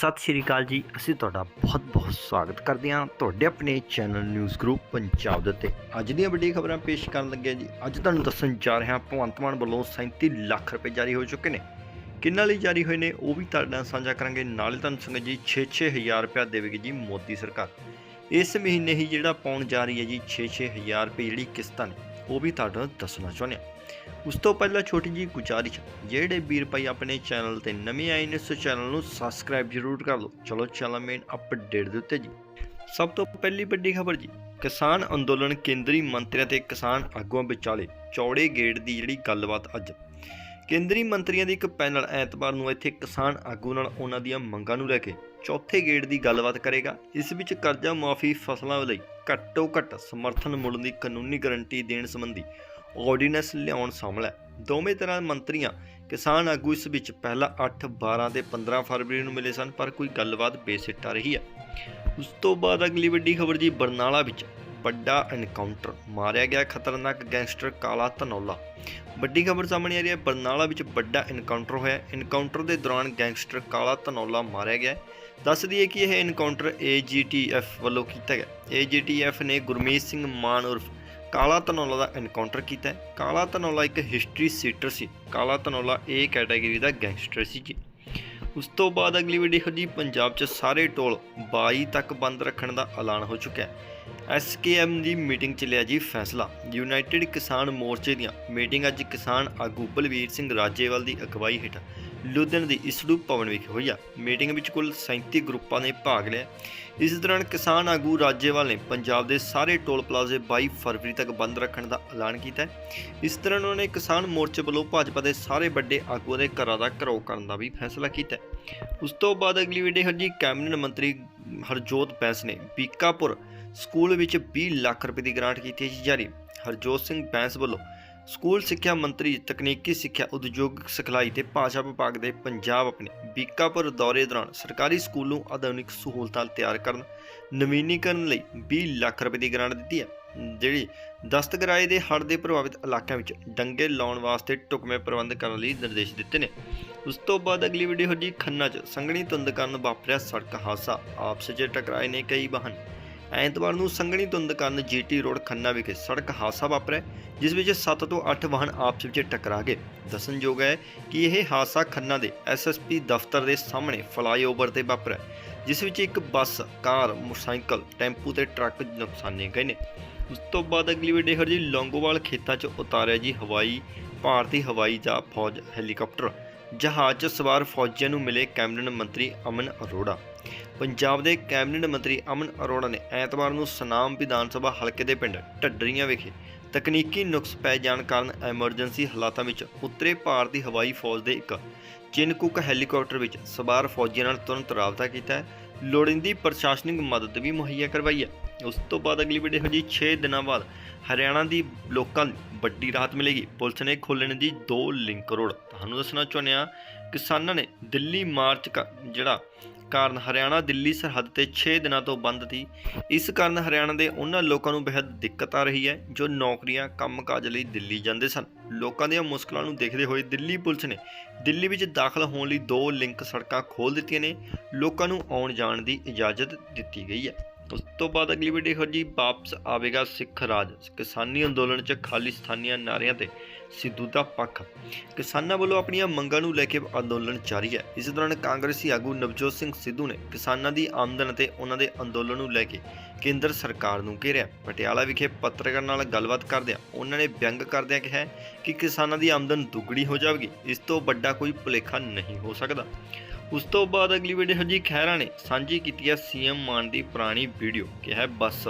ਸਤਿ ਸ਼੍ਰੀ ਅਕਾਲ ਜੀ। ਅਸੀਂ ਤੁਹਾਡਾ ਬਹੁਤ-ਬਹੁਤ ਸਵਾਗਤ ਕਰਦੇ ਹਾਂ ਤੁਹਾਡੇ ਆਪਣੇ ਚੈਨਲ ਨਿਊਜ਼ ਗਰੁੱਪ ਪੰਜਾਬ ਦੇ ਉੱਤੇ। ਅੱਜ ਦੀਆਂ ਵੱਡੀਆਂ ਖਬਰਾਂ ਪੇਸ਼ ਕਰਨ ਲੱਗੇ ਜੀ। ਅੱਜ ਤੁਹਾਨੂੰ ਦੱਸਣ ਜਾ ਰਹੇ ਹਾਂ ਭਗਵੰਤ ਮਾਨ ਵੱਲੋਂ 37 ਲੱਖ ਰੁਪਏ ਜਾਰੀ ਹੋ ਚੁੱਕੇ ਨੇ। ਕਿੰਨਾਂ ਲਈ ਜਾਰੀ ਹੋਏ ਨੇ ਉਹ ਵੀ ਤੁਹਾਡੇ ਨਾਲ ਸਾਂਝਾ ਕਰਾਂਗੇ। ਨਾਲੇ ਤੁਹਾਨੂੰ ਸੰਗਤ ਜੀ 6-6 ਹਜ਼ਾਰ ਰੁਪਏ ਦੇਵੇਗੀ ਜੀ ਮੋਦੀ ਸਰਕਾਰ। ਇਸ ਮਹੀਨੇ ਹੀ ਜਿਹੜਾ ਪਾਉਣ ਜਾ ਰਹੀ ਹੈ ਜੀ 6-6 ਹਜ਼ਾਰ ਰੁਪਏ ਜਿਹੜੀ ਕਿਸ਼ਤਾਂ ਨੇ, ਉਹ ਵੀ ਤੁਹਾਨੂੰ ਦੱਸਣਾ ਚਾਹੁੰਦੇ ਹਾਂ। ਉਸ ਤੋਂ ਪਹਿਲਾਂ ਛੋਟੀ ਜੀ ਗੁਜ਼ਾਰਿਸ਼, ਜਿਹੜੇ ਵੀਰ ਭਾਈ ਆਪਣੇ ਚੈਨਲ ਤੇ ਨਵੇਂ ਆਏ ਨੇ ਸੋ ਚੈਨਲ ਨੂੰ ਸਬਸਕ੍ਰਾਈਬ ਜ਼ਰੂਰ ਕਰ ਲਓ। ਚਲੋ, ਚੱਲਾਂ ਮੇਨ ਅਪਡੇਟ ਦੇ ਉੱਤੇ ਜੀ। ਸਭ ਤੋਂ ਪਹਿਲੀ ਵੱਡੀ ਖਬਰ ਜੀ, ਕਿਸਾਨ ਅੰਦੋਲਨ ਕੇਂਦਰੀ ਮੰਤਰੀਆਂ ਤੇ ਕਿਸਾਨ ਆਗੂਆਂ ਵਿਚਾਲੇ ਚੌੜੇ ਗੇੜ ਦੀ ਜਿਹੜੀ ਗੱਲਬਾਤ ਅੱਜ। ਕੇਂਦਰੀ ਮੰਤਰੀਆਂ ਦੀ ਇੱਕ ਪੈਨਲ ਐਤਵਾਰ ਨੂੰ ਇੱਥੇ ਕਿਸਾਨ ਆਗੂ ਨਾਲ ਉਹਨਾਂ ਦੀਆਂ ਮੰਗਾਂ ਨੂੰ ਲੈ ਕੇ ਚੌਥੇ ਗੇੜ ਦੀ ਗੱਲਬਾਤ ਕਰੇਗਾ। ਇਸ ਵਿੱਚ ਕਰਜ਼ਾ ਮਾਫੀ ਫਸਲਾਂ ਲਈ ਘੱਟੋ ਘੱਟ ਸਮਰਥਨ ਮੁੱਲ ਦੀ ਕਾਨੂੰਨੀ ਗਾਰੰਟੀ ਦੇਣ ਸੰਬੰਧੀ ਆਰਡੀਨੈਂਸ ਲਿਆਉਣ ਸ਼ਾਮਲ ਹੈ ਦੋਵੇਂ ਤਰ੍ਹਾਂ ਮੰਤਰੀਆਂ ਕਿਸਾਨ ਆਗੂ ਇਸ ਵਿੱਚ ਪਹਿਲਾਂ 8 12 ਤੇ 15 ਫਰਵਰੀ ਨੂੰ ਮਿਲੇ ਸਨ, ਪਰ ਕੋਈ ਗੱਲਬਾਤ ਬੇਸਿੱਟਾ ਰਹੀ ਹੈ। ਉਸ ਤੋਂ ਬਾਅਦ ਅਗਲੀ ਵੱਡੀ ਖਬਰ ਜੀ, ਬਰਨਾਲਾ ਵਿੱਚ ਵੱਡਾ ਐਨਕਾਊਂਟਰ ਮਾਰਿਆ ਗਿਆ ਖਤਰਨਾਕ ਗੈਂਗਸਟਰ ਕਾਲਾ ਧਨੌਲਾ। ਵੱਡੀ ਖਬਰ ਸਾਹਮਣੇ ਆ ਰਹੀ ਹੈ, ਬਰਨਾਲਾ ਵਿੱਚ ਵੱਡਾ ਐਨਕਾਊਂਟਰ ਹੋਇਆ ਐਨਕਾਊਂਟਰ ਦੇ ਦੌਰਾਨ ਗੈਂਗਸਟਰ ਕਾਲਾ ਧਨੌਲਾ ਮਾਰਿਆ ਗਿਆ ਹੈ। ਦੱਸ ਦਈਏ ਕਿ ਇਹ ਐਨਕਾਊਂਟਰ AGTF ਵੱਲੋਂ ਕੀਤਾ ਗਿਆ। AGTF ਨੇ ਗੁਰਮੀਤ ਸਿੰਘ ਮਾਨ ਉਰਫ ਕਾਲਾ ਧਨੌਲਾ ਦਾ ਐਨਕਾਊਂਟਰ ਕੀਤਾ ਕਾਲਾ ਧਨੌਲਾ ਇੱਕ ਹਿਸਟਰੀ ਸੀਟਰ ਸੀ। ਕਾਲਾ ਧਨੌਲਾ A ਕੈਟਾਗਰੀ ਦਾ ਗੈਂਗਸਟਰ ਸੀ ਜੀ। ਉਸ ਤੋਂ ਬਾਅਦ ਅਗਲੀ ਵੀਡੀਓ ਜੀ, ਪੰਜਾਬ 'ਚ ਸਾਰੇ ਟੋਲ 22 ਤੱਕ ਬੰਦ ਰੱਖਣ ਦਾ ਐਲਾਨ ਹੋ ਚੁੱਕਾ ਹੈ। ਐਸਕੇਐਮ ਦੀ ਮੀਟਿੰਗ 'ਚ ਲਿਆ ਜੀ ਫੈਸਲਾ। ਯੂਨਾਈਟਿਡ ਕਿਸਾਨ ਮੋਰਚੇ ਦੀਆਂ ਮੀਟਿੰਗ ਅੱਜ ਕਿਸਾਨ ਆਗੂ ਬਲਵੀਰ ਸਿੰਘ ਰਾਜੇਵਾਲ ਦੀ ਅਗਵਾਈ ਹੇਠ ਲੁਧਿਆਣਾ ਦੀ ਇਸੜੂ ਭਵਨ ਵਿਖੇ ਹੋਈ ਆ ਮੀਟਿੰਗ ਵਿੱਚ ਕੁੱਲ 37 ਗਰੁੱਪਾਂ ਨੇ ਭਾਗ ਲਿਆ। ਇਸ ਦੌਰਾਨ ਕਿਸਾਨ ਆਗੂ ਰਾਜੇਵਾਲ ਨੇ ਪੰਜਾਬ ਦੇ ਸਾਰੇ ਟੋਲ ਪਲਾਜ਼ੇ 22 ਫਰਵਰੀ ਤੱਕ ਬੰਦ ਰੱਖਣ ਦਾ ਐਲਾਨ ਕੀਤਾ ਇਸ ਤਰ੍ਹਾਂ ਉਹਨਾਂ ਨੇ ਕਿਸਾਨ ਮੋਰਚੇ ਵੱਲੋਂ ਭਾਜਪਾ ਦੇ ਸਾਰੇ ਵੱਡੇ ਆਗੂਆਂ ਦੇ ਘਰਾਂ ਦਾ ਘਰੋ ਕਰਨ ਦਾ ਵੀ ਫੈਸਲਾ ਕੀਤਾ ਉਸ ਤੋਂ ਬਾਅਦ ਅਗਲੀ ਵੀਡੀਓ ਹੈ ਜੀ, ਕੈਬਨਿਟ ਮੰਤਰੀ ਹਰਜੋਤ ਬੈਂਸ ਨੇ ਬੀਕਾਪੁਰ ਸਕੂਲ ਵਿੱਚ 20 ਲੱਖ ਰੁਪਏ ਦੀ ਗ੍ਰਾਂਟ ਕੀਤੀ ਹੈ ਜਾਰੀ। ਹਰਜੋਤ ਸਿੰਘ ਬੈਂਸ ਵੱਲੋਂ ਸਕੂਲ ਸਿੱਖਿਆ ਮੰਤਰੀ, ਤਕਨੀਕੀ ਸਿੱਖਿਆ ਉਦਯੋਗਿਕ ਸਿਖਲਾਈ ਤੇ ਭਾਸ਼ਾ ਵਿਭਾਗ ਦੇ ਪੰਜਾਬ ਆਪਣੇ ਬੀਕਾਪੁਰ ਦੌਰੇ ਦੌਰਾਨ ਸਰਕਾਰੀ ਸਕੂਲ ਨੂੰ ਆਧੁਨਿਕ ਸਹੂਲਤਾਂ ਤਿਆਰ ਕਰਨ, ਨਵੀਨੀਕਰਨ ਲਈ 20 ਲੱਖ ਰੁਪਏ ਦੀ ਗ੍ਰਾਂਟ ਦਿੱਤੀ ਹੈ, ਜਿਹੜੀ ਦਸਤਗਰਾਏ ਦੇ ਹੜ੍ਹ ਦੇ ਪ੍ਰਭਾਵਿਤ ਇਲਾਕਿਆਂ ਵਿੱਚ ਡੰਗੇ ਲਾਉਣ ਵਾਸਤੇ ਟੁਕਮੇ ਪ੍ਰਬੰਧ ਕਰਨ ਲਈ ਨਿਰਦੇਸ਼ ਦਿੱਤੇ ਨੇ। ਉਸ ਤੋਂ ਬਾਅਦ ਅਗਲੀ ਵੀਡੀਓ ਜੀ ਖੰਨਾ 'ਚ ਸੰਘਣੀ ਧੁੰਦ ਕਾਰਨ ਵਾਪਰਿਆ ਸੜਕ ਹਾਦਸਾ। ਆਪਸ 'ਚ ਟਕਰਾਏ ਨੇ ਕਈ ਵਾਹਨ। ਐਤਵਾਰ ਨੂੰ ਸੰਘਣੀ ਧੁੰਦ ਕਾਰਨ ਜੀਟੀ ਰੋਡ ਖੰਨਾ ਵਿਖੇ ਸੜਕ ਹਾਦਸਾ ਵਾਪਰਿਆ, ਜਿਸ ਵਿੱਚ 7 ਤੋਂ 8 ਵਾਹਨ ਆਪਸ ਵਿੱਚ ਟਕਰਾ ਗਏ। ਦੱਸਣਯੋਗ ਹੈ ਕਿ ਇਹ ਹਾਦਸਾ ਖੰਨਾ ਦੇ ਐਸਐਸਪੀ ਦਫ਼ਤਰ ਦੇ ਸਾਹਮਣੇ ਫਲਾਈਓਵਰ ਤੇ ਵਾਪਰਿਆ, ਜਿਸ ਵਿੱਚ ਇੱਕ ਬੱਸ, ਕਾਰ, ਮੋਟਰਸਾਈਕਲ, ਟੈਂਪੂ ਤੇ ਟਰੱਕ ਨੁਕਸਾਨੇ ਗਏ ਨੇ। ਉਸ ਤੋਂ ਬਾਅਦ ਅਗਲੀ ਵੀਡੀਓ ਜੀ, ਲੌਂਗੋਵਾਲ ਖੇਤਾਂ 'ਚ ਉਤਾਰਿਆ ਜੀ ਹਵਾਈ, ਭਾਰਤੀ ਹਵਾਈ ਜਾਂ ਫੌਜ ਹੈਲੀਕਾਪਟਰ। ਜਹਾਜ਼ 'ਚ ਸਵਾਰ ਫੌਜੀਆਂ ਨੂੰ ਮਿਲੇ ਕੈਬਨਿਟ ਮੰਤਰੀ ਅਮਨ ਅਰੋੜਾ। ਪੰਜਾਬ ਦੇ ਕੈਬਨਿਟ ਮੰਤਰੀ ਅਮਨ ਅਰੋੜਾ ਨੇ ਐਤਵਾਰ ਨੂੰ ਸਨਾਮ ਵਿਧਾਨ ਸਭਾ ਹਲਕੇ ਦੇ ਪਿੰਡ ਢੱਡਰੀਆਂ ਵਿਖੇ ਤਕਨੀਕੀ ਨੁਕਸ ਪੈ ਜਾਣ ਕਾਰਨ ਐਮਰਜੈਂਸੀ ਹਾਲਾਤਾਂ ਵਿੱਚ ਉੱਤਰੇ ਭਾਰਤੀ ਹਵਾਈ ਫੌਜ ਦੇ ਇੱਕ ਚਿਨਕੁਕ ਹੈਲੀਕਾਪਟਰ ਵਿੱਚ ਸਵਾਰ ਫੌਜੀਆਂ ਨਾਲ ਤੁਰੰਤ ਰਾਬਤਾ ਕੀਤਾ ਹੈ। ਲੋੜੀਂਦੀ ਪ੍ਰਸ਼ਾਸਨਿਕ ਮਦਦ ਵੀ ਮੁਹੱਈਆ ਕਰਵਾਈ ਹੈ। ਉਸ ਤੋਂ ਬਾਅਦ ਅਗਲੀ ਵੀਡੀਓ ਜੀ 6 ਦਿਨਾਂ ਬਾਅਦ ਹਰਿਆਣਾ ਦੀ ਲੋਕਾਂ ਵੱਡੀ ਰਾਹਤ ਮਿਲੇਗੀ। ਪੁਲਿਸ ਨੇ ਖੋਲਣ ਦੀ 2 ਲਿੰਕ ਰੋਡ। ਤੁਹਾਨੂੰ ਦੱਸਣਾ ਚਾਹੁੰਦੇ ਹਾਂ, ਕਿਸਾਨਾਂ ਨੇ ਦਿੱਲੀ ਮਾਰਚ ਕ- ਜਿਹੜਾ ਕਾਰਨ ਹਰਿਆਣਾ ਦਿੱਲੀ ਸਰਹੱਦ ਤੇ 6 ਦਿਨਾਂ ਤੋਂ ਬੰਦ ਸੀ। ਇਸ ਕਾਰਨ ਹਰਿਆਣਾ ਦੇ ਉਹਨਾਂ ਲੋਕਾਂ ਨੂੰ ਬੇहद ਦਿੱਕਤ ਆ ਰਹੀ ਹੈ, ਜੋ ਨੌਕਰੀਆਂ, ਕੰਮਕਾਜ ਲਈ ਦਿੱਲੀ ਜਾਂਦੇ ਸਨ। ਲੋਕਾਂ ਦੀਆਂ ਮੁਸ਼ਕਲਾਂ ਨੂੰ ਦੇਖਦੇ ਹੋਏ ਦਿੱਲੀ ਪੁਲਿਸ ਨੇ ਦਿੱਲੀ ਵਿੱਚ ਦਾਖਲ ਹੋਣ ਲਈ ਦੋ ਲਿੰਕ ਸੜਕਾਂ ਖੋਲ੍ਹ ਦਿੱਤੀਆਂ ਨੇ। ਲੋਕਾਂ ਨੂੰ ਆਉਣ ਜਾਣ ਦੀ ਇਜਾਜ਼ਤ ਦਿੱਤੀ ਗਈ ਹੈ। ਉਸ ਤੋਂ ਬਾਅਦ ਅਗਲੀ ਵੀਡੀਓ ਜੀ ਵਾਪਸ ਆਵੇਗਾ ਸਿੱਖ ਰਾਜ। ਕਿਸਾਨੀ ਅੰਦੋਲਨ 'ਚ ਖਾਲਿਸਤਾਨੀਆਂ ਨਾਰਿਆਂ ਤੇ ਸਿੱਧੂ ਦਾ ਪੱਖ। ਕਿਸਾਨਾਂ ਵੱਲੋਂ ਆਪਣੀਆਂ ਮੰਗਾਂ ਨੂੰ ਲੈ ਕੇ ਅੰਦੋਲਨ ਜਾਰੀ ਹੈ। ਇਸ ਦੌਰਾਨ ਕਾਂਗਰਸੀ ਆਗੂ ਨਵਜੋਤ ਸਿੰਘ ਸਿੱਧੂ ਨੇ ਕਿਸਾਨਾਂ ਦੀ ਆਮਦਨ ਅਤੇ ਉਹਨਾਂ ਦੇ ਅੰਦੋਲਨ ਨੂੰ ਲੈ ਕੇ ਕੇਂਦਰ ਸਰਕਾਰ ਨੂੰ ਘੇਰਿਆ। ਪਟਿਆਲਾ ਵਿਖੇ ਪੱਤਰਕਾਰ ਨਾਲ ਗੱਲਬਾਤ ਕਰਦਿਆਂ ਉਹਨਾਂ ਨੇ ਵਿਅੰਗ ਕਰਦਿਆਂ ਕਿਹਾ ਕਿ ਕਿਸਾਨਾਂ ਦੀ ਆਮਦਨ ਦੁੱਗਣੀ ਹੋ ਜਾਵੇਗੀ। ਇਸ ਤੋਂ ਵੱਡਾ ਕੋਈ ਭੁਲੇਖਾ ਨਹੀਂ ਹੋ ਸਕਦਾ। ਉਸ ਤੋਂ ਬਾਅਦ ਅਗਲੀ ਵੀਡੀਓ ਜੀ ਖਹਿਰਾ ਨੇ ਸਾਂਝੀ ਕੀਤੀ ਹੈ ਸੀਐਮ ਮਾਨ ਦੀ ਪੁਰਾਣੀ ਵੀਡੀਓ ਕਿਹਾ ਬਸ।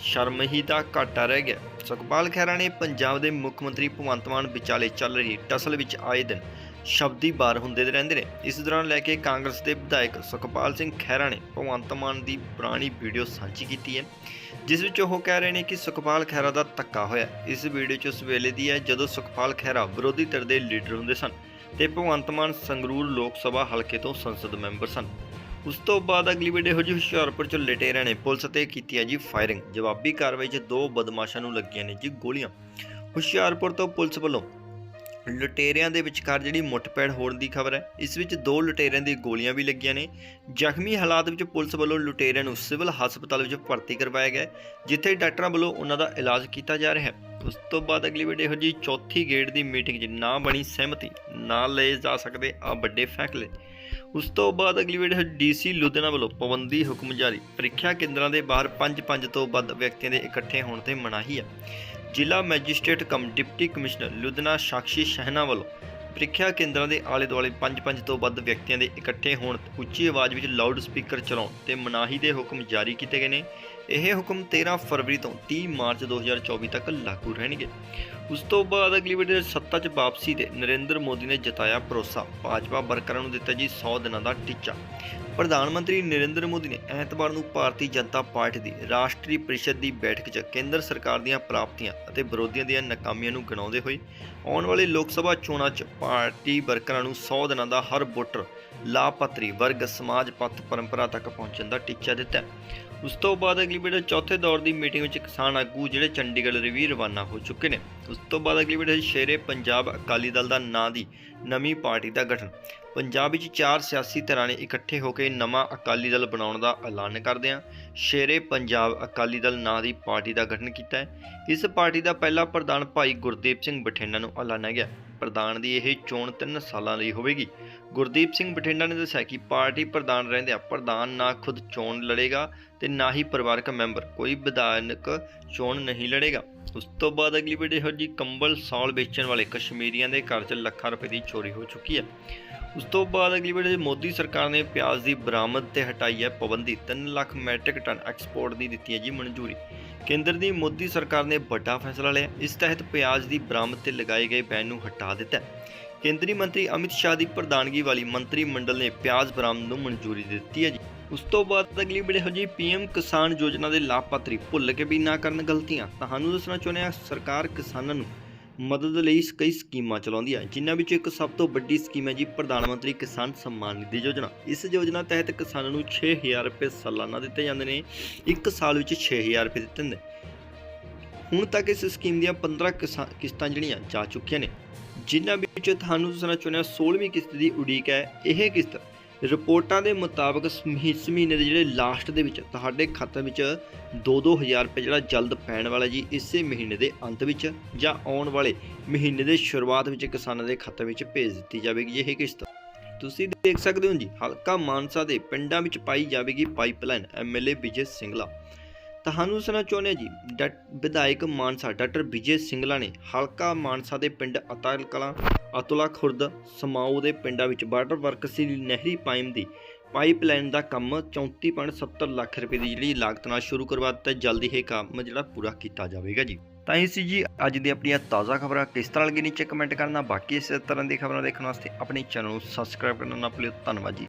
ਸ਼ਰਮ ਹੀ ਦਾ ਘਾਟਾ ਰਹਿ ਗਿਆ। ਸੁਖਪਾਲ ਖਹਿਰਾ ਨੇ ਪੰਜਾਬ ਦੇ ਮੁੱਖ ਮੰਤਰੀ ਭਗਵੰਤ ਮਾਨ ਵਿਚਾਲੇ ਚੱਲ ਰਹੀ ਟਸਲ ਵਿੱਚ ਆਏ ਦਿਨ ਸ਼ਬਦੀ ਬਾਰ ਹੁੰਦੇ ਰਹਿੰਦੇ ਨੇ। ਇਸ ਦੌਰਾਨ ਲੈ ਕੇ ਕਾਂਗਰਸ ਦੇ ਵਿਧਾਇਕ ਸੁਖਪਾਲ ਸਿੰਘ ਖਹਿਰਾ ਨੇ ਭਗਵੰਤ ਮਾਨ ਦੀ ਪੁਰਾਣੀ ਵੀਡੀਓ ਸਾਂਝੀ ਕੀਤੀ ਹੈ, ਜਿਸ ਵਿੱਚ ਉਹ ਕਹਿ ਰਹੇ ਨੇ ਕਿ ਸੁਖਪਾਲ ਖਹਿਰਾ ਦਾ ਧੱਕਾ ਹੋਇਆ। ਇਸ ਵੀਡੀਓ 'ਚ ਉਸ ਵੇਲੇ ਦੀ ਹੈ ਜਦੋਂ ਸੁਖਪਾਲ ਖਹਿਰਾ ਵਿਰੋਧੀ ਧਿਰ ਦੇ ਲੀਡਰ ਹੁੰਦੇ ਸਨ। ਤੇ ਭਗਵੰਤ ਮਾਨ ਸੰਗਰੂਰ ਲੋਕ ਸਭਾ ਹਲਕੇ ਤੋਂ ਸੰਸਦ ਮੈਂਬਰ ਸਨ। ਉਸ ਤੋਂ ਬਾਅਦ ਅਗਲੀ ਵੀਡੀਓ ਜੀ ਹੁਸ਼ਿਆਰਪੁਰ ਚ ਲਟੇਰਿਆਂ ਨੇ ਪੁਲਿਸ ਤੇ ਕੀਤੀ ਹੈ ਜੀ ਫਾਇਰਿੰਗ ਜਵਾਬੀ ਕਾਰਵਾਈ 'ਚ ਦੋ ਬਦਮਾਸ਼ਾਂ ਨੂੰ ਲੱਗੀਆਂ ਨੇ ਜੀ ਗੋਲੀਆਂ। ਹੁਸ਼ਿਆਰਪੁਰ ਤੋਂ ਪੁਲਿਸ ਵੱਲੋਂ ਲੁਟੇਰਿਆਂ ਦੇ ਵਿਚਕਾਰ ਜਿਹੜੀ ਮੁੱਠਭੇੜ ਹੋਣ ਦੀ ਖਬਰ ਹੈ, ਇਸ ਵਿੱਚ ਦੋ ਲੁਟੇਰਿਆਂ ਦੀ ਗੋਲੀਆਂ ਵੀ ਲੱਗੀਆਂ ਨੇ। ਜ਼ਖਮੀ ਹਾਲਾਤ ਵਿੱਚ ਪੁਲਿਸ ਵੱਲੋਂ ਲੁਟੇਰਿਆਂ ਨੂੰ ਸਿਵਲ ਹਸਪਤਾਲ ਵਿੱਚ ਭਰਤੀ ਕਰਵਾਇਆ ਗਿਆ ਜਿੱਥੇ ਡਾਕਟਰਾਂ ਵੱਲੋਂ ਉਹਨਾਂ ਦਾ ਇਲਾਜ ਕੀਤਾ ਜਾ ਰਿਹਾ ਹੈ। ਉਸ ਤੋਂ ਬਾਅਦ ਅਗਲੀ ਵੀਡੀਓ ਇਹੋ ਜੀ ਚੌਥੀ ਗੇੜ ਦੀ ਮੀਟਿੰਗ 'ਚ ਨਾ ਬਣੀ ਸਹਿਮਤੀ, ਨਾ ਲਏ ਜਾ ਸਕਦੇ ਆ ਵੱਡੇ ਫੈਸਲੇ। ਉਸ ਤੋਂ ਬਾਅਦ ਅਗਲੀ ਵੀਡੀਓ ਡੀਸੀ ਲੁਧਿਆਣਾ ਵੱਲੋਂ ਪਾਬੰਦੀ ਹੁਕਮ ਜਾਰੀ। ਪ੍ਰੀਖਿਆ ਕੇਂਦਰਾਂ ਦੇ ਬਾਹਰ 5-5 ਤੋਂ ਵੱਧ ਵਿਅਕਤੀਆਂ ਦੇ ਇਕੱਠੇ ਹੋਣ ਤੇ ਮਨਾਹੀ ਆ। ਜ਼ਿਲ੍ਹਾ magistrate cum, deputy commissioner Ludhiana Sakshi Sawhney ਵੱਲੋਂ ਪ੍ਰੀਖਿਆ ਕੇਂਦਰਾਂ ਦੇ ਆਲੇ ਦੁਆਲੇ 5-5 ਤੋਂ ਵੱਧ ਵਿਅਕਤੀਆਂ ਦੇ ਇਕੱਠੇ ਹੋਣ ਉੱਚੀ ਆਵਾਜ਼ ਵਿੱਚ ਲਾਊਡ ਸਪੀਕਰ ਚਲਾਉਣ ਤੇ ਮਨਾਹੀ ਦੇ ਹੁਕਮ ਜਾਰੀ ਕੀਤੇ ਗਏ ਨੇ। ਇਹ ਹੁਕਮ 13 ਫਰਵਰੀ ਤੋਂ 30 ਮਾਰਚ 2024 ਤੱਕ ਲਾਗੂ ਰਹਿਣਗੇ। ਉਸ ਤੋਂ ਬਾਅਦ ਅਗਲੀ ਵੀਡੀਓ ਸੱਤਾ 'ਚ ਵਾਪਸੀ ਤੇ ਨਰਿੰਦਰ ਮੋਦੀ ਨੇ ਜਤਾਇਆ ਭਰੋਸਾ। ਭਾਜਪਾ ਵਰਕਰਾਂ ਨੂੰ ਦਿੱਤਾ ਜੀ 100 ਦਿਨਾਂ ਦਾ ਟੀਚਾ। ਪ੍ਰਧਾਨ ਮੰਤਰੀ ਨਰਿੰਦਰ ਮੋਦੀ ਨੇ ਐਤਵਾਰ ਨੂੰ ਭਾਰਤੀ ਜਨਤਾ ਪਾਰਟੀ ਦੀ ਰਾਸ਼ਟਰੀ ਪਰਿਸ਼ਦ ਦੀ ਬੈਠਕ 'ਚ ਕੇਂਦਰ ਸਰਕਾਰ ਦੀਆਂ ਪ੍ਰਾਪਤੀਆਂ ਅਤੇ ਵਿਰੋਧੀਆਂ ਦੀਆਂ ਨਾਕਾਮੀਆਂ ਨੂੰ ਗਿਣਾਉਂਦੇ ਹੋਏ ਆਉਣ ਵਾਲੇ ਲੋਕ ਸਭਾ ਚੋਣਾਂ 'ਚ ਪਾਰਟੀ ਵਰਕਰਾਂ ਨੂੰ 100 ਦਿਨਾਂ ਦਾ ਹਰ ਵੋਟਰ ਲਾਭਪਾਤਰੀ ਵਰਗ ਸਮਾਜ ਪੱਥ ਪਰੰਪਰਾ ਤੱਕ ਪਹੁੰਚਣ ਦਾ ਟੀਚਾ ਦਿੱਤਾ। ਉਸ ਤੋਂ ਬਾਅਦ ਅਗਲੀ ਵੀਡੀਓ ਚੌਥੇ ਦੌਰ ਦੀ ਮੀਟਿੰਗ ਵਿੱਚ ਕਿਸਾਨ ਆਗੂ ਜਿਹੜੇ ਚੰਡੀਗੜ੍ਹ ਰਵੀ ਰਵਾਨਾ ਹੋ ਚੁੱਕੇ ਨੇ। ਉਸ ਤੋਂ ਬਾਅਦ ਅਗਲੀ ਵੀਡੀਓ ਸ਼ੇਰੇ ਪੰਜਾਬ ਅਕਾਲੀ ਦਲ ਦਾ ਨਾਂ ਦੀ ਨਵੀਂ ਪਾਰਟੀ ਦਾ ਗਠਨ। ਪੰਜਾਬ ਵਿੱਚ ਚਾਰ ਸਿਆਸੀ ਧਿਰਾਂ ਨੇ ਇਕੱਠੇ ਹੋ ਕੇ ਨਵਾਂ ਅਕਾਲੀ ਦਲ ਬਣਾਉਣ ਦਾ ਐਲਾਨ ਕਰਦਿਆਂ ਸ਼ੇਰੇ ਪੰਜਾਬ ਅਕਾਲੀ ਦਲ ਨਾਂ ਦੀ ਪਾਰਟੀ ਦਾ ਗਠਨ ਕੀਤਾ ਹੈ। ਇਸ ਪਾਰਟੀ ਦਾ ਪਹਿਲਾ ਪ੍ਰਧਾਨ ਭਾਈ ਗੁਰਦੀਪ ਸਿੰਘ ਬਠਿੰਡਾ ਨੂੰ ਐਲਾਨਿਆ ਗਿਆ। ਪ੍ਰਧਾਨ ਦੀ ਇਹ ਚੋਣ 3 ਸਾਲਾਂ ਲਈ ਹੋਵੇਗੀ। ਗੁਰਦੀਪ ਸਿੰਘ ਬਠਿੰਡਾ ਨੇ ਦੱਸਿਆ ਕਿ ਪਾਰਟੀ ਪ੍ਰਧਾਨ ਰਹਿੰਦਿਆਂ ਪ੍ਰਧਾਨ ਨਾ ਖੁਦ ਚੋਣ ਲੜੇਗਾ ਤੇ ਨਾ ਹੀ ਪਰਿਵਾਰਕ ਮੈਂਬਰ, ਕੋਈ ਵਿਧਾਇਕ ਚੋਣ ਨਹੀਂ ਲੜੇਗਾ। ਉਸ ਤੋਂ ਬਾਅਦ ਅਗਲੀ ਵੀਡੀਓ ਜੀ, ਕੰਬਲ ਸੌਲ ਵੇਚਣ ਵਾਲੇ ਕਸ਼ਮੀਰੀਆਂ ਦੇ ਘਰ 'ਚ ਲੱਖਾਂ ਰੁਪਏ ਦੀ ਚੋਰੀ ਹੋ ਚੁੱਕੀ ਹੈ। ਉਸ ਤੋਂ ਬਾਅਦ ਅਗਲੀ ਵੀਡੀਓ ਮੋਦੀ ਸਰਕਾਰ ਨੇ ਪਿਆਜ਼ ਦੀ ਬਰਾਮਦ ਤੇ ਹਟਾਈ ਹੈ ਪਾਬੰਦੀ 3 ਲੱਖ ਮੈਟ੍ਰਿਕ ਟਨ ਐਕਸਪੋਰਟ ਦੀ ਦਿੱਤੀ ਹੈ ਜੀ ਮਨਜ਼ੂਰੀ। ਕੇਂਦਰ ਦੀ ਮੋਦੀ ਸਰਕਾਰ ਨੇ ਵੱਡਾ ਫੈਸਲਾ ਲਿਆ। ਇਸ ਤਹਿਤ ਪਿਆਜ਼ ਦੀ ਬਰਾਮਦ ਤੇ ਲਗਾਏ ਗਏ ਬੈਨ ਨੂੰ ਹਟਾ ਦਿੱਤਾ ਕੇਂਦਰੀ ਮੰਤਰੀ ਅਮਿਤ ਸ਼ਾਹ ਦੀ ਪ੍ਰਧਾਨਗੀ ਵਾਲੀ ਮੰਤਰੀ ਮੰਡਲ ਨੇ ਪਿਆਜ਼ ਬਰਾਮਦ ਨੂੰ ਮਨਜ਼ੂਰੀ ਦੇ ਦਿੱਤੀ ਹੈ ਜੀ। ਉਸ ਤੋਂ ਬਾਅਦ ਅਗਲੀ ਵੀਡੀਓ ਜੀ ਪੀਐਮ ਕਿਸਾਨ ਯੋਜਨਾ ਦੇ ਲਾਭਪਾਤਰੀ ਭੁੱਲ ਕੇ ਵੀ ਨਾ ਕਰਨ ਗਲਤੀਆਂ। ਤੁਹਾਨੂੰ ਦੱਸਣਾ ਚਾਹੁੰਦੇ ਹਾਂ, ਸਰਕਾਰ ਕਿਸਾਨਾਂ ਨੂੰ ਮਦਦ ਲਈ ਕਈ ਸਕੀਮਾਂ ਚਲਾਉਂਦੀ ਹੈ ਜਿਨ੍ਹਾਂ ਵਿੱਚੋਂ ਇੱਕ ਸਭ ਤੋਂ ਵੱਡੀ ਸਕੀਮ ਹੈ ਜੀ ਪ੍ਰਧਾਨ ਮੰਤਰੀ ਕਿਸਾਨ ਸਨਮਾਨ ਨਿਧੀ ਯੋਜਨਾ। ਇਸ ਯੋਜਨਾ ਤਹਿਤ ਕਿਸਾਨਾਂ ਨੂੰ 6000 ਰੁਪਏ ਸਾਲਾਨਾ ਦਿੱਤੇ ਜਾਂਦੇ ਨੇ, ਇੱਕ ਸਾਲ ਵਿੱਚ 6000 ਰੁਪਏ ਦਿੱਤੇ ਨੇ ਹੁਣ ਤੱਕ ਇਸ ਸਕੀਮ ਦੀਆਂ 15 ਕਿਸਾ- ਕਿਸ਼ਤਾਂ ਜਿਹੜੀਆਂ ਜਾ ਚੁੱਕੀਆਂ ਨੇ, ਜਿਨ੍ਹਾਂ ਵਿੱਚ ਤੁਹਾਨੂੰ ਦੱਸਣਾ ਚਾਹੁੰਦੇ ਹਾਂ 16ਵੀਂ ਕਿਸ਼ਤ ਦੀ ਉਡੀਕ ਹੈ, ਇਹ ਕਿਸ਼ਤ ਰਿਪੋਰਟਾਂ ਦੇ ਮੁਤਾਬਕ ਇਸ ਮਹੀਨੇ ਦੇ ਜਿਹੜੇ ਲਾਸਟ ਦੇ ਵਿੱਚ, ਤੁਹਾਡੇ ਖਾਤੇ ਵਿੱਚ 2-2000 ਰੁਪਏ ਜਿਹੜਾ ਜਲਦ ਪੈਣ ਵਾਲਾ ਜੀ, ਇਸੇ ਮਹੀਨੇ ਦੇ ਅੰਤ ਵਿੱਚ ਜਾਂ ਆਉਣ ਵਾਲੇ ਮਹੀਨੇ ਦੇ ਸ਼ੁਰੂਆਤ ਵਿੱਚ ਕਿਸਾਨਾਂ ਦੇ ਖਾਤੇ ਵਿੱਚ ਭੇਜ ਦਿੱਤੀ ਜਾਵੇਗੀ। ਇਹ ਕਿਸ਼ਤ ਤੁਸੀਂ ਦੇਖ ਸਕਦੇ ਹੋ ਜੀ, ਹਲਕਾ ਮਾਨਸਾ ਦੇ ਪਿੰਡਾਂ ਵਿੱਚ ਪਾਈ ਜਾਵੇਗੀ ਪਾਈਪਲਾਈਨ ਐਮਐਲਏ ਵਿਜੇ ਸਿੰਗਲਾ। ਤੁਹਾਨੂੰ ਦੱਸਣਾ ਚਾਹੁੰਦੇ ਹਾਂ ਜੀ ਡਾ- ਵਿਧਾਇਕ ਮਾਨਸਾ ਡਾਕਟਰ ਵਿਜੇ ਸਿੰਗਲਾ ਨੇ ਹਲਕਾ ਮਾਨਸਾ ਦੇ ਪਿੰਡ ਅਤਲ ਕਲਾਂ ਅਤੁਲਾ ਖੁਰਦ ਸਮਾਓ ਦੇ ਪਿੰਡਾਂ ਵਿੱਚ ਵਾਟਰ ਵਰਕਸ ਦੀ ਨਹਿਰੀ ਪਾਈਪ ਦੀ ਪਾਈਪਲਾਈਨ ਦਾ ਕੰਮ 34.70 ਲੱਖ ਰੁਪਏ ਦੀ ਜਿਹੜੀ ਲਾਗਤ ਨਾਲ ਸ਼ੁਰੂ ਕਰਵਾ ਦਿੱਤਾ ਜਲਦੀ ਇਹ ਕੰਮ ਜਿਹੜਾ ਪੂਰਾ ਕੀਤਾ ਜਾਵੇਗਾ ਜੀ। ਤਾਂ ਇਹ ਸੀ ਜੀ ਅੱਜ ਦੀ ਆਪਣੀਆਂ ਤਾਜ਼ਾ ਖਬਰਾਂ ਕਿਸ ਤਰ੍ਹਾਂ ਲੱਗੀ ਨੀਚੇ ਕਮੈਂਟ ਕਰਨਾ, ਬਾਕੀ ਇਸੇ ਤਰ੍ਹਾਂ ਦੀ ਖਬਰਾਂ ਦੇਖਣ ਵਾਸਤੇ ਆਪਣੇ ਚੈਨਲ ਨੂੰ ਸਬਸਕ੍ਰਾਈਬ ਕਰਨਾ ਨਾ ਭੁੱਲਿਓ। ਧੰਨਵਾਦ ਜੀ।